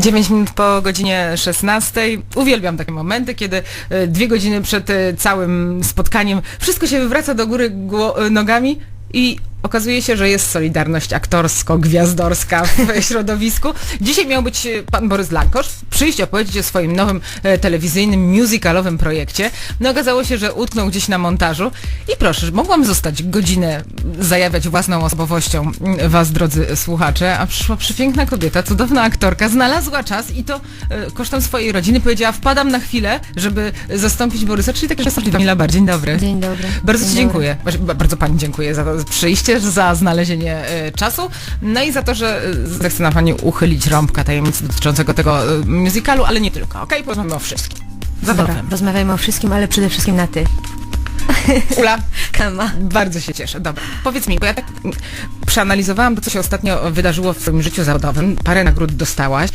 9 minut po godzinie 16. Uwielbiam takie momenty, kiedy e, dwie godziny przed e, całym spotkaniem wszystko się wywraca do góry nogami i okazuje się, że jest solidarność aktorsko-gwiazdorska w środowisku. Dzisiaj miał być e, pan Borys Lankosz przyjść opowiedzieć o swoim nowym e, telewizyjnym, musicalowym projekcie. No okazało się, że utknął gdzieś na montażu i proszę, mogłam zostać godzinę zajawiać własną osobowością mm, was, drodzy słuchacze, a przyszła przepiękna kobieta, cudowna aktorka, znalazła czas i to e, kosztem swojej rodziny powiedziała, wpadam na chwilę, żeby zastąpić Borysa, czyli tak, że Kamila Bar. Dzień dobry. Dzień dobry. Bardzo Dzień Ci dziękuję. Ba- ba- Bardzo Pani dziękuję za to przyjście, za znalezienie e, czasu, no i za to, że e, zechce na Pani uchylić rąbka tajemnicy dotyczącego tego e, musicalu, ale nie tylko, okej? Porozmawiamy o wszystkim. Dobra, Zatem, rozmawiajmy o wszystkim, ale przede wszystkim na ty. Ula, Kama. bardzo się cieszę. Dobra, powiedz mi, bo ja tak przeanalizowałam to, co się ostatnio wydarzyło w Twoim życiu zawodowym. Parę nagród dostałaś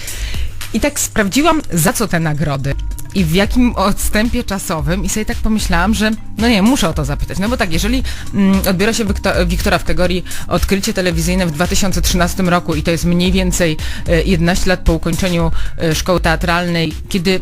i tak sprawdziłam, za co te nagrody i w jakim odstępie czasowym i sobie tak pomyślałam, że no nie, muszę o to zapytać. No bo tak, jeżeli mm, odbiera się Wikto- Wiktora w kategorii odkrycie telewizyjne w 2013 roku i to jest mniej więcej e, 11 lat po ukończeniu e, szkoły teatralnej, kiedy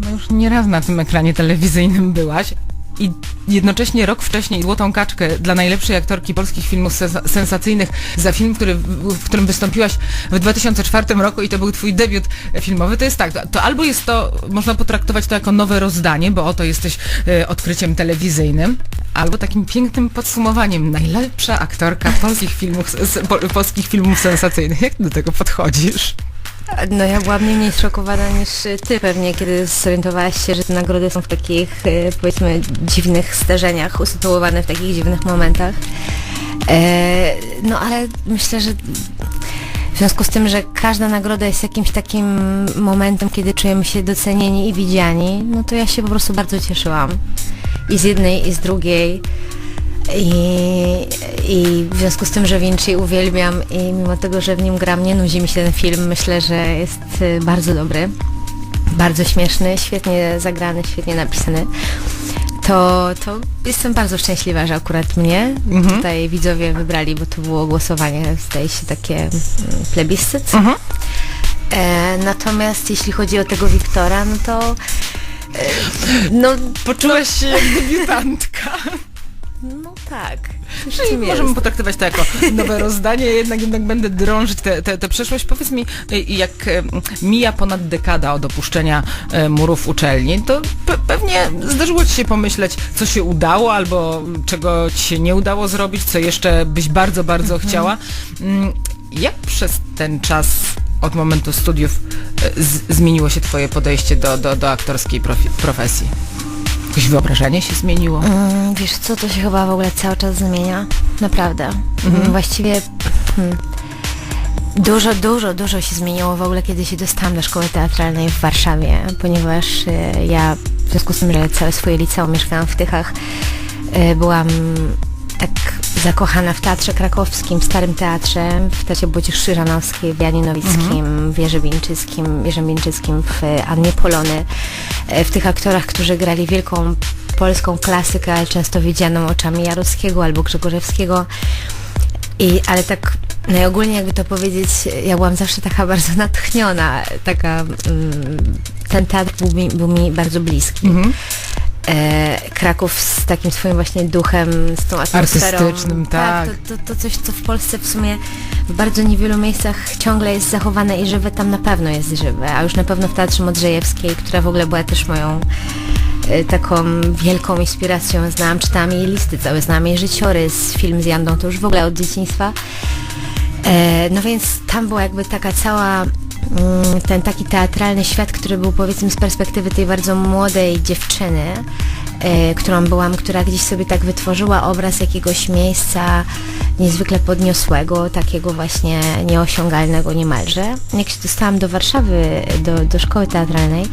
no już nieraz na tym ekranie telewizyjnym byłaś, i jednocześnie rok wcześniej Złotą Kaczkę dla najlepszej aktorki polskich filmów sens- sensacyjnych za film, który, w którym wystąpiłaś w 2004 roku i to był twój debiut filmowy, to jest tak, to, albo jest to, można potraktować to jako nowe rozdanie, bo oto jesteś e, odkryciem telewizyjnym, albo takim pięknym podsumowaniem najlepsza aktorka polskich filmów, polskich filmów sensacyjnych. Jak do tego podchodzisz? No ja byłam nie mniej zszokowana niż ty pewnie, kiedy zorientowałaś się, że te nagrody są w takich, y, powiedzmy, dziwnych zdarzeniach, usytuowane w takich dziwnych momentach. E, no ale myślę, że w związku z tym, że każda nagroda jest jakimś takim momentem, kiedy czujemy się docenieni i widziani, no to ja się po prostu bardzo cieszyłam. I z jednej, i z drugiej. I, I w związku z tym, że Vinci uwielbiam i mimo tego, że w nim gram, nie nudzi mi się ten film, myślę, że jest y, bardzo dobry, bardzo śmieszny, świetnie zagrany, świetnie napisany. To, to jestem bardzo szczęśliwa, że akurat mnie Mhm. tutaj widzowie wybrali, bo to było głosowanie, zdaje się, takie mm, plebiscyt. Mhm. E, natomiast jeśli chodzi o tego Wiktora, no to e, no, Poczułaś się jak debiutantka. no tak. Czyli tym możemy jest. potraktować to jako nowe rozdanie, jednak jednak będę drążyć tę przeszłość. Powiedz mi, y, jak e, mija ponad dekada od opuszczenia e, murów uczelni, to pe pewnie zdarzyło Ci się pomyśleć, co się udało, albo czego Ci się nie udało zrobić, co jeszcze byś bardzo, bardzo chciała. Mm, Jak przez ten czas od momentu studiów zmieniło się Twoje podejście do, do, do aktorskiej profesji? Jakieś wyobrażenie się zmieniło? Mm, wiesz co, to się chyba w ogóle cały czas zmienia. Naprawdę. Mhm. Mm, Właściwie hmm, dużo, dużo, dużo się zmieniło w ogóle, kiedy się dostałam do szkoły teatralnej w Warszawie, ponieważ e, ja w związku z tym, że całe swoje liceum mieszkałam w Tychach, e, byłam tak zakochana w teatrze krakowskim, w Starym Teatrze, w Teatrze Włodzież Krzyżanowskiej, w Janie Nowickim, w Jerzy Wieńczyskim, Jerzym Wieńczyskim, w Annie Polony, e, w tych aktorach, którzy grali wielką polską klasykę, ale często widzianą oczami Jarockiego albo Grzegorzewskiego. I, ale tak najogólniej jakby to powiedzieć, ja byłam zawsze taka bardzo natchniona, taka, mm, ten teatr był mi, był mi bardzo bliski. Mhm. E, Kraków z takim swoim właśnie duchem, z tą atmosferą. Artystycznym, tak. to, to, to coś, co w Polsce w sumie w bardzo niewielu miejscach ciągle jest zachowane i żywe, tam na pewno jest żywe, a już na pewno w Teatrze Modrzejewskiej, która w ogóle była też moją e, taką wielką inspiracją. Znałam, czytałam jej listy całe, znałam jej życiorys, film z Jandą, to już w ogóle od dzieciństwa. E, no więc tam była jakby taka cała ten taki teatralny świat, który był powiedzmy z perspektywy tej bardzo młodej dziewczyny, e, którą byłam, która gdzieś sobie tak wytworzyła obraz jakiegoś miejsca niezwykle podniosłego, takiego właśnie nieosiągalnego niemalże. Jak się dostałam do Warszawy, do, do szkoły teatralnej,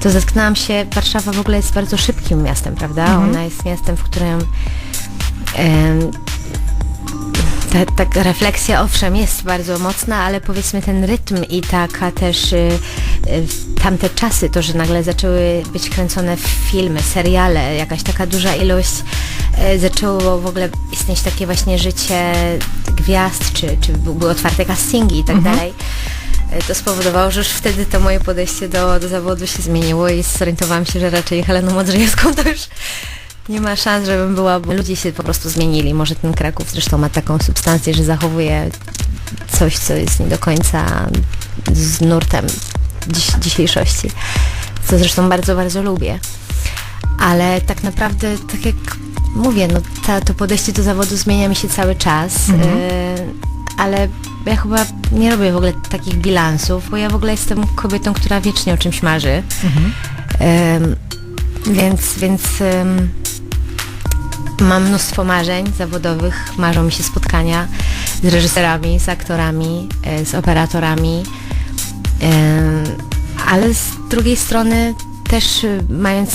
to zetknęłam się, Warszawa w ogóle jest bardzo szybkim miastem, prawda? Ona jest miastem, w którym ta, ta refleksja owszem jest bardzo mocna, ale powiedzmy ten rytm i taka też y, y, tamte czasy, to, że nagle zaczęły być kręcone filmy, seriale, jakaś taka duża ilość, y, zaczęło w ogóle istnieć takie właśnie życie gwiazd, czy, czy były otwarte castingi i tak dalej. e, to spowodowało, że już wtedy to moje podejście do, do zawodu się zmieniło i zorientowałam się, że raczej Heleną Modrzejewską to już nie ma szans, żebym była, bo ludzie się po prostu zmienili. Może ten Kraków zresztą ma taką substancję, że zachowuje coś, co jest nie do końca z nurtem dziś, dzisiejszości. Co zresztą bardzo, bardzo lubię. Ale tak naprawdę, tak jak mówię, no ta, to podejście do zawodu zmienia mi się cały czas. y, ale ja chyba nie robię w ogóle takich bilansów, bo ja w ogóle jestem kobietą, która wiecznie o czymś marzy. Ym, więc, więc ym, mam mnóstwo marzeń zawodowych. Marzą mi się spotkania z reżyserami, z aktorami, e, z operatorami. Ym, ale z drugiej strony też y, mając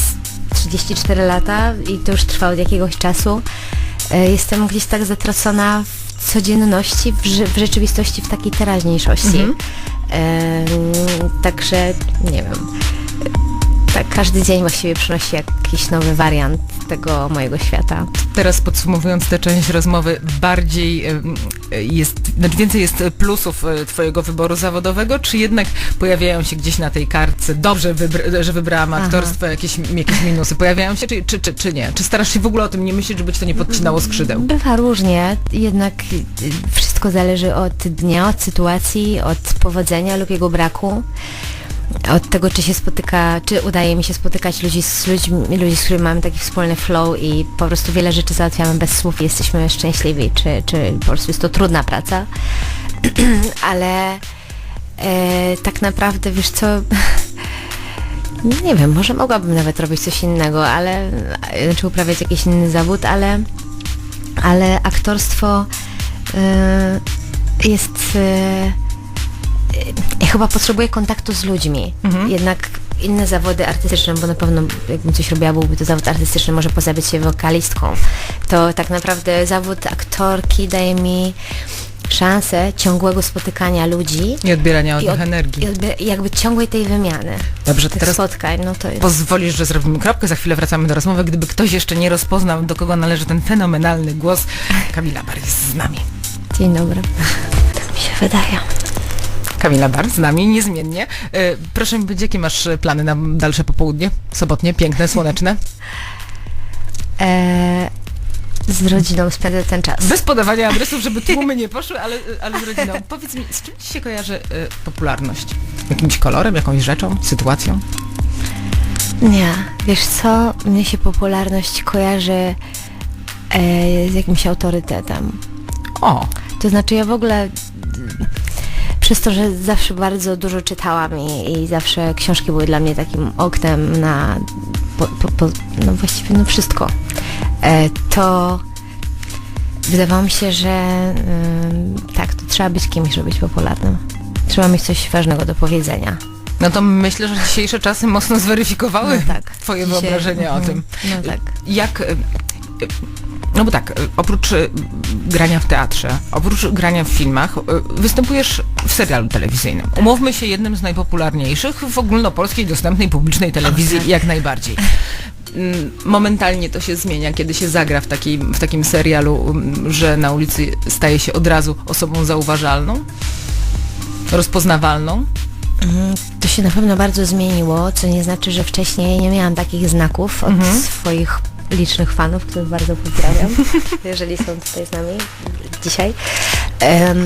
34 lata i to już trwa od jakiegoś czasu, e, jestem gdzieś tak zatracona w codzienności, w, rze- w rzeczywistości, w takiej teraźniejszości. Em, także nie wiem. Każdy dzień właściwie przynosi jakiś nowy wariant tego mojego świata. Teraz podsumowując tę część rozmowy, bardziej jest, znaczy więcej jest plusów e, twojego wyboru zawodowego, czy jednak pojawiają się gdzieś na tej kartce, dobrze, wybr- że wybrałam Aha. aktorstwo, jakieś, jakieś minusy, pojawiają się, czy, czy, czy, czy nie? Czy starasz się w ogóle o tym nie myśleć, żeby ci to nie podcinało skrzydeł? Bywa różnie, jednak y, wszystko zależy od dnia, od sytuacji, od powodzenia lub jego braku. Od tego, czy się spotyka, czy udaje mi się spotykać ludzi z ludźmi, ludzi, z którymi mamy taki wspólny flow i po prostu wiele rzeczy załatwiamy bez słów i jesteśmy szczęśliwi, czy, czy po prostu jest to trudna praca. Ale e, tak naprawdę, wiesz co, nie wiem, może mogłabym nawet robić coś innego, ale, znaczy uprawiać jakiś inny zawód, ale ale aktorstwo y, jest. Y, ja chyba potrzebuję kontaktu z ludźmi. Jednak inne zawody artystyczne, bo na pewno jakbym coś robiła, byłby to zawód artystyczny, może poza być się wokalistką. To tak naprawdę zawód aktorki daje mi szansę ciągłego spotykania ludzi I odbierania od nich od, energii. i odby- jakby ciągłej tej wymiany. Dobrze, teraz spotkań, no to jest... pozwolisz, że zrobimy kropkę, za chwilę wracamy do rozmowy. Gdyby ktoś jeszcze nie rozpoznał, do kogo należy ten fenomenalny głos, Kamila Bar jest z nami. Dzień dobry. Tak mi się wydaje. Kamila Bar z nami, niezmiennie. E, proszę mi powiedzieć, jakie masz plany na dalsze popołudnie? Sobotnie, piękne, słoneczne? E, z rodziną spędzę ten czas. Bez podawania adresów, żeby tłumy nie poszły, ale, ale z rodziną. Powiedz mi, z czym ci się kojarzy e, popularność? Jakimś kolorem, jakąś rzeczą, sytuacją? Nie, wiesz co? Mnie się popularność kojarzy e, z jakimś autorytetem. O, To znaczy ja w ogóle przez to, że zawsze bardzo dużo czytałam i, i zawsze książki były dla mnie takim oknem na po, po, po, no właściwie no wszystko, e, to wydawało mi się, że ym, tak, to trzeba być kimś, żeby być popularnym. Trzeba mieć coś ważnego do powiedzenia. no to myślę, że dzisiejsze czasy mocno zweryfikowały No tak. twoje Dzisiaj- wyobrażenie o mhm. tym. No tak. Jak... No bo tak, oprócz e, grania w teatrze, oprócz grania w filmach, e, występujesz w serialu telewizyjnym. Umówmy się, jednym z najpopularniejszych w ogólnopolskiej dostępnej publicznej telewizji jak najbardziej. Mm, Momentalnie to się zmienia, kiedy się zagra w takim, w takim serialu, mm, że na ulicy staje się od razu osobą zauważalną, rozpoznawalną. Mhm, To się na pewno bardzo zmieniło, co nie znaczy, że wcześniej nie miałam takich znaków od Mhm. swoich licznych fanów, których bardzo pozdrawiam, jeżeli są tutaj z nami dzisiaj. Em,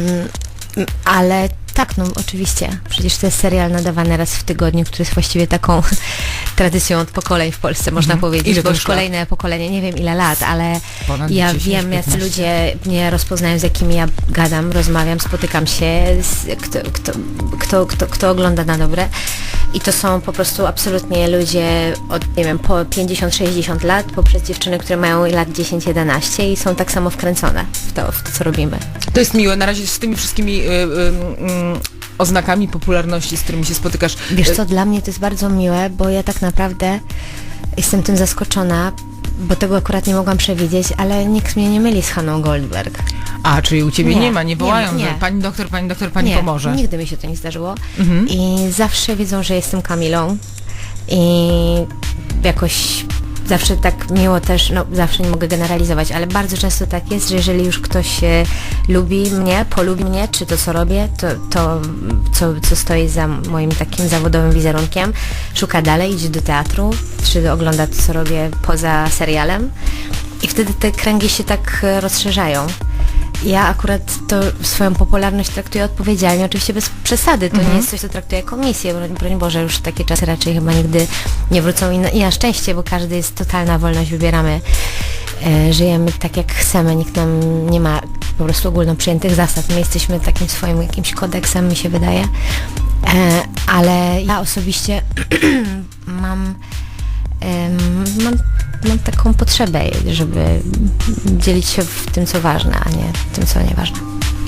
ale tak, no oczywiście. Przecież to jest serial nadawany raz w tygodniu, który jest właściwie taką tradycją od pokoleń w Polsce, można Mhm. powiedzieć, Ile bo już już lat? kolejne pokolenie, nie wiem ile lat, ale Ponad ja 10, wiem, jacy 15. ludzie mnie rozpoznają, z jakimi ja gadam, rozmawiam, spotykam się, z, kto, kto, kto, kto, kto ogląda na dobre. I to są po prostu absolutnie ludzie od, nie wiem, po 50-60 lat, poprzez dziewczyny, które mają lat 10-11 i są tak samo wkręcone w to, w to, co robimy. To jest miłe, na razie z tymi wszystkimi y, y, mm, oznakami popularności, z którymi się spotykasz. Wiesz y, co, dla mnie to jest bardzo miłe, bo ja tak naprawdę jestem tym zaskoczona, bo tego akurat nie mogłam przewidzieć, ale nikt mnie nie myli z Haną Goldberg. A, czyli u ciebie nie, Nie, ma, nie nie wołają, nie. że pani doktor, pani doktor, pani nie, pomoże. nigdy mi się to nie zdarzyło. Mhm. I zawsze wiedzą, że jestem Kamilą i jakoś zawsze tak miło też, no zawsze nie mogę generalizować, ale bardzo często tak jest, że jeżeli już ktoś e, lubi mnie, polubi mnie, czy to co robię, to, to co, co stoi za moim takim zawodowym wizerunkiem, szuka dalej, idzie do teatru, czy ogląda to co robię poza serialem i wtedy te kręgi się tak e, rozszerzają. Ja akurat to swoją popularność traktuję odpowiedzialnie, oczywiście bez przesady. To nie jest coś, co traktuję jako misję. Broń, broń Boże, już takie czasy raczej chyba nigdy nie wrócą i na, i na szczęście, bo każdy jest totalna wolność, wybieramy. E, żyjemy tak jak chcemy, nikt nam nie ma po prostu ogólno przyjętych zasad. My jesteśmy takim swoim jakimś kodeksem, mi się wydaje. E, ale ja osobiście mam mam, mam taką potrzebę, żeby dzielić się w tym, co ważne, a nie tym, co nieważne.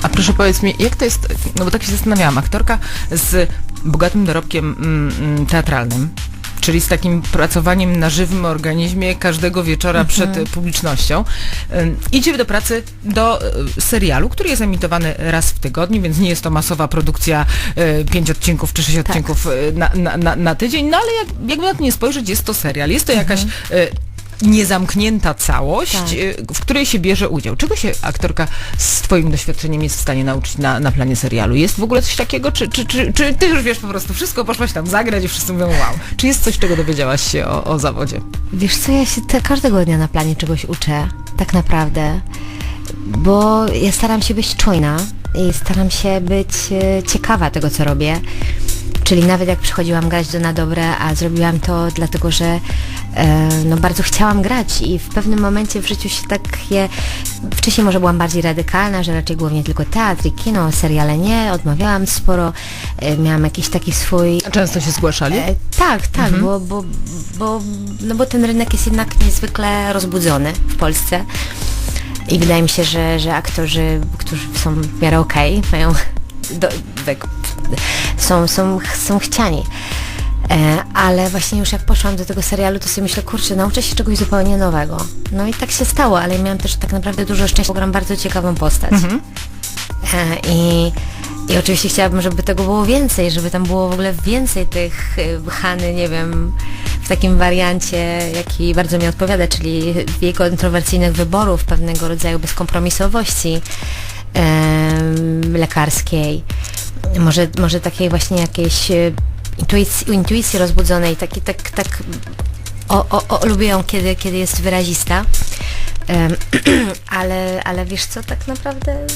A proszę powiedz mi, jak to jest, no bo tak się zastanawiałam, aktorka z bogatym dorobkiem mm, mm, teatralnym, czyli z takim pracowaniem na żywym organizmie każdego wieczora przed y, publicznością, idzie do pracy do y, serialu, który jest emitowany raz w tygodniu, więc nie jest to masowa produkcja y, pięć odcinków czy sześć odcinków y, na, na, na, na tydzień, no ale jak, jakby na to nie spojrzeć, jest to serial, jest to jakaś y, niezamknięta całość, Tak. y, w której się bierze udział. Czego się aktorka z twoim doświadczeniem jest w stanie nauczyć na, na planie serialu? Jest w ogóle coś takiego, czy, czy, czy, czy ty już wiesz po prostu wszystko, poszłaś tam zagrać i wszyscy mówią wow. Czy jest coś, czego dowiedziałaś się o, o zawodzie? Wiesz co, ja się te, każdego dnia na planie czegoś uczę, tak naprawdę, bo ja staram się być czujna i staram się być e, ciekawa tego, co robię. Czyli nawet jak przychodziłam grać do na dobre, a zrobiłam to dlatego, że e, no bardzo chciałam grać i w pewnym momencie w życiu się tak je... Wcześniej może byłam bardziej radykalna, że raczej głównie tylko teatr i kino, seriale nie, odmawiałam sporo, e, miałam jakiś taki swój A Często się zgłaszali? E, tak, tak, bo, bo, bo, no bo ten rynek jest jednak niezwykle rozbudzony w Polsce i wydaje mi się, że, że aktorzy, którzy są w miarę okej, mają do, tak, są, są, są chciani. E, ale właśnie już jak poszłam do tego serialu, to sobie myślę, kurczę, nauczę się czegoś zupełnie nowego. No i tak się stało, ale miałam też tak naprawdę dużo szczęścia, bo gram bardzo ciekawą postać. E, I, I oczywiście chciałabym, żeby tego było więcej, żeby tam było w ogóle więcej tych y, Hany, nie wiem, w takim wariancie, jaki bardzo mi odpowiada, czyli jej kontrowersyjnych wyborów, pewnego rodzaju bezkompromisowości lekarskiej, może, może takiej właśnie jakiejś y, intuicji, intuicji rozbudzonej, taki, tak, tak o, o, o, lubię ją, kiedy, kiedy jest wyrazista, ale, ale wiesz co, tak naprawdę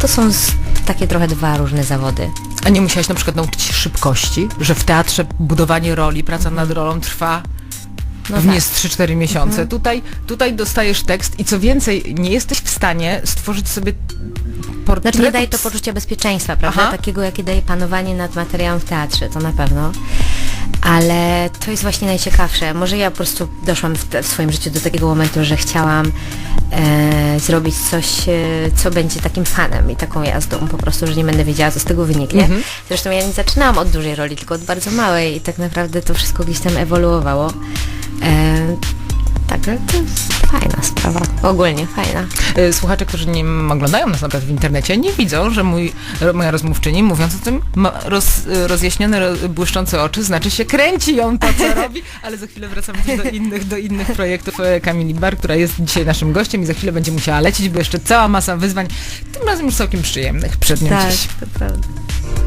to są z, takie trochę dwa różne zawody. A nie musiałaś na przykład nauczyć się szybkości? Że w teatrze budowanie roli, praca nad rolą trwa No pewnie tak. z 3-4 miesiące. Tutaj, tutaj dostajesz tekst i co więcej, nie jesteś w stanie stworzyć sobie portretu... Znaczy nie daje to poczucia bezpieczeństwa, prawda? Aha. Takiego, jakie daje panowanie nad materiałem w teatrze, to na pewno. Ale to jest właśnie najciekawsze. Może ja po prostu doszłam w, w swoim życiu do takiego momentu, że chciałam e, zrobić coś, e, co będzie takim fanem i taką jazdą, po prostu, że nie będę wiedziała, co z tego wyniknie. Zresztą ja nie zaczynałam od dużej roli, tylko od bardzo małej i tak naprawdę to wszystko gdzieś tam ewoluowało. E, Także to jest fajna sprawa. Ogólnie fajna. Y, Słuchacze, którzy nie oglądają nas na przykład w internecie, nie widzą, że mój, moja rozmówczyni, mówiąc o tym, ma roz, rozjaśnione, ro, błyszczące oczy, znaczy się kręci ją to, co robi, ale za chwilę wracamy do innych, do innych projektów e, Kamili Bar, która jest dzisiaj naszym gościem i za chwilę będzie musiała lecieć, bo jeszcze cała masa wyzwań, tym razem już całkiem przyjemnych przed nią dziś. to prawda.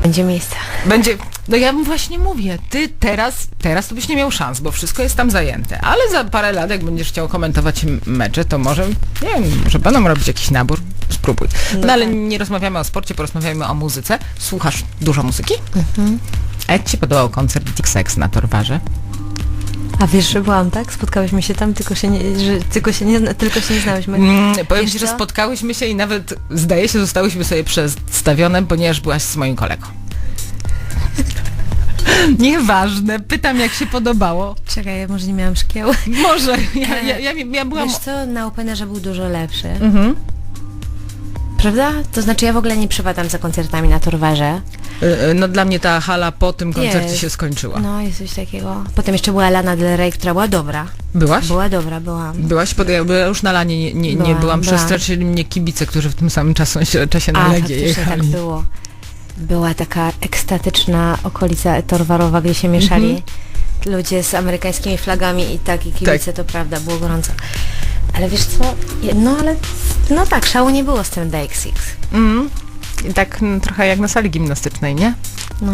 Będzie miejsce. Będzie, no ja właśnie mówię, ty teraz, teraz to byś nie miał szans, bo wszystko jest tam zajęte, ale za parę lat, jak będziesz chciał komentować mecze, to może, nie wiem, może będą robić jakiś nabór, spróbuj. No, No ale nie rozmawiamy o sporcie, porozmawiamy o muzyce. Słuchasz dużo muzyki? A jak ci podobał koncert Dick Sex na Torwarze? A wiesz, że byłam, tak? Spotkałyśmy się tam, tylko się nie, że, tylko się nie, tylko się nie znałyśmy. Mm, powiem Wiesz ci, że spotkałyśmy się i nawet, zdaje się, zostałyśmy sobie przedstawione, ponieważ byłaś z moim kolegą. Nieważne, pytam jak się podobało. Czekaj, ja może nie miałam szkieł. Może, ja, ja, ja, ja byłam... Wiesz co, na Openerze był dużo lepszy. Mhm. Prawda? To znaczy ja w ogóle nie przepadam za koncertami na Torwarze. Y, y, No dla mnie ta hala po tym koncercie Jest. się skończyła. No, jest coś takiego. Potem jeszcze była Lana Del Rey, która była dobra. Byłaś? Była dobra, byłam. Byłaś? Pod, ja już na lanie nie, nie, nie Byłam, byłam. Przestraszyli mnie kibice, którzy w tym samym czasu, czasie na Legię tak jechali. było. Była taka ekstatyczna okolica Torwarowa, gdzie się mieszali ludzie z amerykańskimi flagami i tak, i kibice, to prawda, było gorąco. Ale wiesz co, no ale, no tak, szału nie było z tym Six. Mm. I tak mm, trochę jak na sali gimnastycznej, nie? No.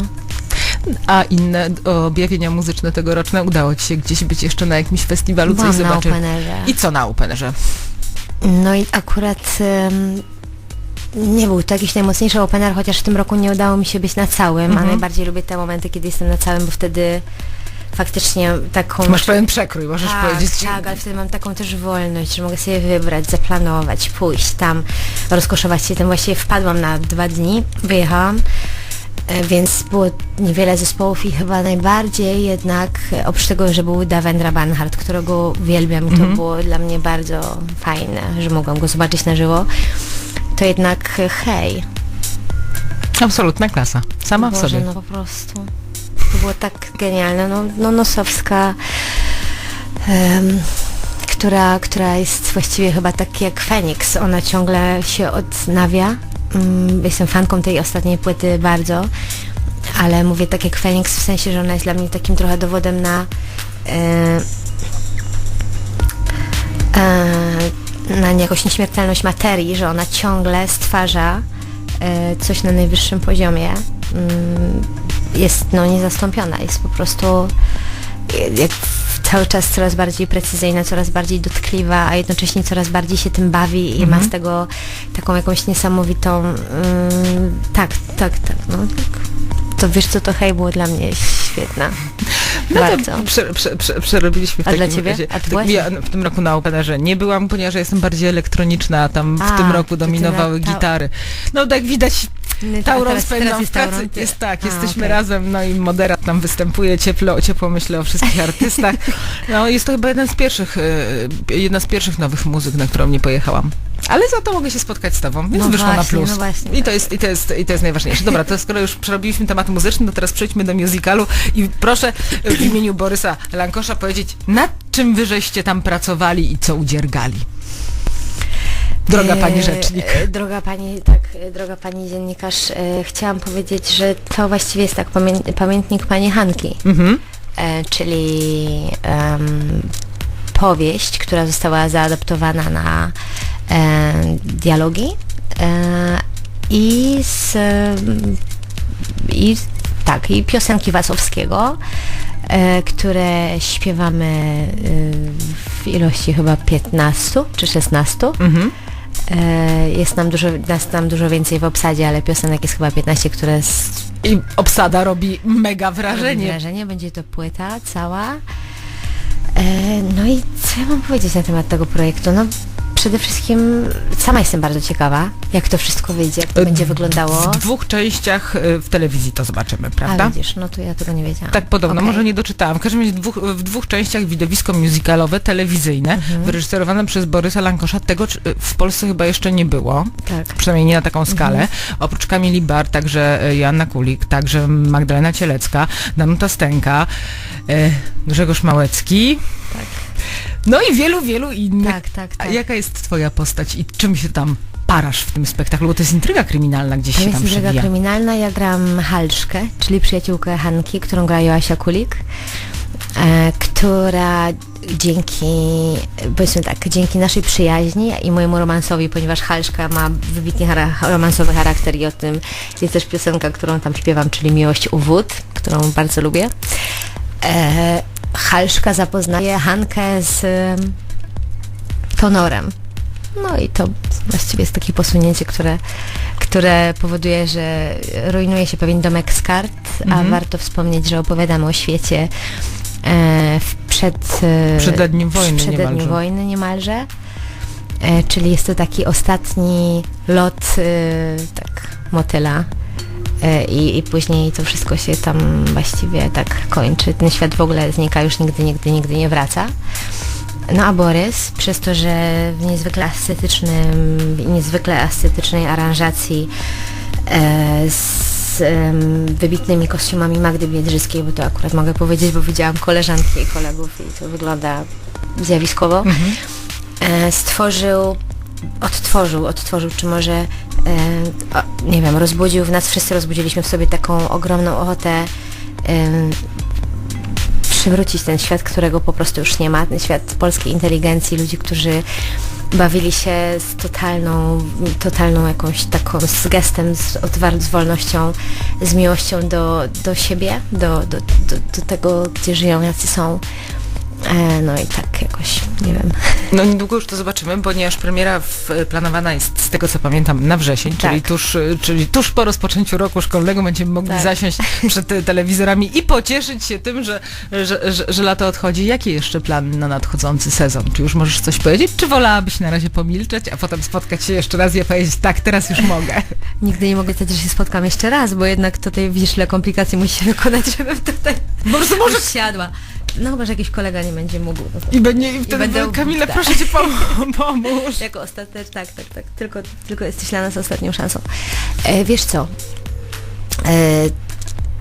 A inne objawienia muzyczne tegoroczne udało Ci się gdzieś być jeszcze na jakimś festiwalu, coś Byłam na zobaczyć? Openerze. I co na Openerze? No i akurat nie był to jakiś najmocniejszy opener, chociaż w tym roku nie udało mi się być na całym, Mhm. a najbardziej lubię te momenty, kiedy jestem na całym, bo wtedy faktycznie taką... Masz pewien przekrój, możesz tak, powiedzieć. tak, ale wtedy mam taką też wolność, że mogę sobie wybrać, zaplanować, pójść tam, rozkoszować się tym. Właściwie wpadłam na dwa dni, wyjechałam, e, więc było niewiele zespołów i chyba najbardziej jednak, e, oprócz tego, że był Davendra Banhart, którego uwielbiam i to Mhm. było dla mnie bardzo fajne, że mogłam go zobaczyć na żywo, to jednak e, hej, Absolutna klasa. Sama w Boże, sobie. no po prostu. Było tak genialne. No, no Nosowska, em, która, która jest właściwie chyba tak jak Feniks. Ona ciągle się odnawia. Mm, jestem fanką tej ostatniej płyty bardzo, ale mówię tak jak Feniks w sensie, że ona jest dla mnie takim trochę dowodem na e, e, na jakąś nieśmiertelność materii, że ona ciągle stwarza e, coś na najwyższym poziomie. Mm, Jest no niezastąpiona, jest po prostu cały czas coraz bardziej precyzyjna, coraz bardziej dotkliwa, a jednocześnie coraz bardziej się tym bawi i ma z tego taką jakąś niesamowitą mm, tak, tak, tak, no tak. To wiesz co, to hej było dla mnie świetna. No Bardzo. to prze, prze, prze, przerobiliśmy w A dla takim ciebie? razie. A ty Tak, byłaś? ja w tym roku na Openerze nie byłam, ponieważ ja jestem bardziej elektroniczna, a tam w A, tym roku dominowały ta- gitary. No tak widać, No, Tauron spędzam w jest pracy. Tauron, Jest tak, A, jesteśmy okej. razem, no i moderat tam występuje, ciepło, ciepło myślę o wszystkich artystach. No jest to chyba jeden z pierwszych, e, jedna z pierwszych nowych muzyk, na którą nie pojechałam. Ale za to mogę się spotkać z tobą, więc No wyszło na właśnie, plus. no właśnie. I, to jest, i, to jest, I to jest najważniejsze. Dobra, to skoro już przerobiliśmy temat muzyczny, to teraz przejdźmy do musicalu i proszę w imieniu Borysa Lankosza powiedzieć, nad czym wy żeście tam pracowali i co udziergali? Droga pani E, rzecznik. e, Droga pani, tak, e, droga pani dziennikarz, chciałam powiedzieć, że to właściwie jest tak pamię- pamiętnik pani Hanki, Mhm. czyli em, powieść, która została zaadaptowana na dialogi e, i z i tak, i piosenki Wasowskiego, e, które śpiewamy e, w ilości chyba 15 czy 16. Mhm. E, Jest nam dużo, nas tam dużo więcej w obsadzie, ale piosenek jest chyba 15, które s- I obsada robi mega robi wrażenie. wrażenie. Będzie to płyta cała. E, No i co ja mam powiedzieć na temat tego projektu? No przede wszystkim sama jestem bardzo ciekawa, jak to wszystko wyjdzie, jak to E, będzie wyglądało. W dwóch częściach e, w telewizji to zobaczymy, A prawda? widzisz, no to ja tego nie wiedziałam. Tak podobno, Okej. może nie doczytałam. W każdym razie dwóch, w dwóch częściach widowisko musicalowe, telewizyjne, Mhm. wyreżyserowane przez Borysa Lankosza. Tego czy- w Polsce chyba jeszcze nie było, Tak. przynajmniej nie na taką Mhm. skalę. Oprócz Kamili Bar, także e, Joanna Kulik, także Magdalena Cielecka, Danuta Stęka, e, Grzegorz Małecki. Tak. No i wielu, wielu innych. Tak, tak, A tak. jaka jest twoja postać i czym się tam parasz w tym spektaklu? Bo to jest intryga kryminalna gdzieś To się jest tam intryga przewija. kryminalna. Ja gram Halszkę, czyli przyjaciółkę Hanki, którą gra Joasia Kulik, e, która dzięki, powiedzmy tak, dzięki naszej przyjaźni i mojemu romansowi, ponieważ Halszka ma wybitnie chara- romansowy charakter i o tym jest też piosenka, którą tam śpiewam, czyli Miłość u wód, którą bardzo lubię. E, Halszka zapoznaje Hankę z em, Tonorem. No i to właściwie jest takie posunięcie, które, które powoduje, że rujnuje się pewien domek z kart, a Mhm. warto wspomnieć, że opowiadamy o świecie e, przed, e, wojny w przededniu niemalże. wojny niemalże. E, czyli jest to taki ostatni lot e, tak motyla i, i później to wszystko się tam właściwie tak kończy. Ten świat w ogóle znika, już nigdy, nigdy, nigdy nie wraca. No a Borys, przez to, że w niezwykle ascetycznym, niezwykle ascetycznej aranżacji e, z em, wybitnymi kostiumami Magdy Biedrzyckiej, bo to akurat mogę powiedzieć, bo widziałam koleżanki i kolegów i to wygląda zjawiskowo, e, stworzył, odtworzył, odtworzył, czy może, e, nie wiem, rozbudził w nas, wszyscy rozbudziliśmy w sobie taką ogromną ochotę przywrócić ten świat, którego po prostu już nie ma, ten świat polskiej inteligencji, ludzi, którzy bawili się z totalną, totalną jakąś taką, z gestem, z, odwar- z wolnością, z miłością do, do siebie, do, do, do, do tego, gdzie żyją, jacy są. E, no i tak jakoś, nie wiem. No niedługo już to zobaczymy, ponieważ premiera w, planowana jest, z tego co pamiętam, na wrzesień, czyli, Tak. tuż, y, czyli tuż po rozpoczęciu roku szkolnego będziemy mogli Tak. zasiąść przed telewizorami i pocieszyć się tym, że, że, że, że lato odchodzi. Jaki jeszcze plan na nadchodzący sezon? Czy już możesz coś powiedzieć, czy wolałabyś na razie pomilczeć, a potem spotkać się jeszcze raz i powiedzieć, tak, teraz już mogę? Nigdy nie mogę powiedzieć, że się spotkam jeszcze raz, bo jednak tutaj widzisz, ile komplikacji musi się wykonać, żebym tutaj prostu może... siadła. No chyba, że jakiś kolega nie będzie mógł. No to I, będzie, i wtedy będę- Kamila, tak. proszę cię, pom- pomóż. Jako ostatecz, tak, tak, tak. Tylko, tylko jesteś dla nas ostatnią szansą. E, wiesz co? E,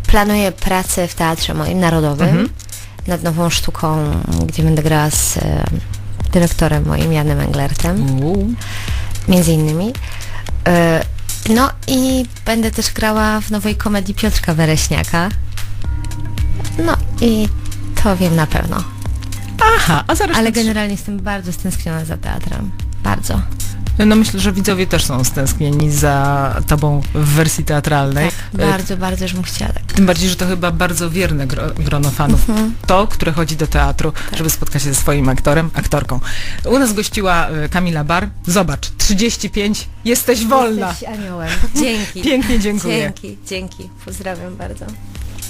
planuję pracę w Teatrze moim Narodowym Mhm. nad nową sztuką, gdzie będę grała z e, dyrektorem moim Janem Englertem, Uuu. między innymi. E, no i będę też grała w nowej komedii Piotrka Wereśniaka. No i to wiem na pewno. Aha, a zaraz... Ale generalnie jestem bardzo stęskniona za teatrem. Bardzo. No myślę, że widzowie też są stęsknieni za tobą w wersji teatralnej. Tak, bardzo, bardzo już bym chciała tak. Tym bardziej, że to chyba bardzo wierne gro, grono fanów. Mhm. To, które chodzi do teatru, Tak. żeby spotkać się ze swoim aktorem, aktorką. U nas gościła y, Kamila Bar. Zobacz, 35, jesteś wolna. Jesteś aniołem. Dzięki. Pięknie dziękuję. Dzięki, dzięki. Pozdrawiam bardzo.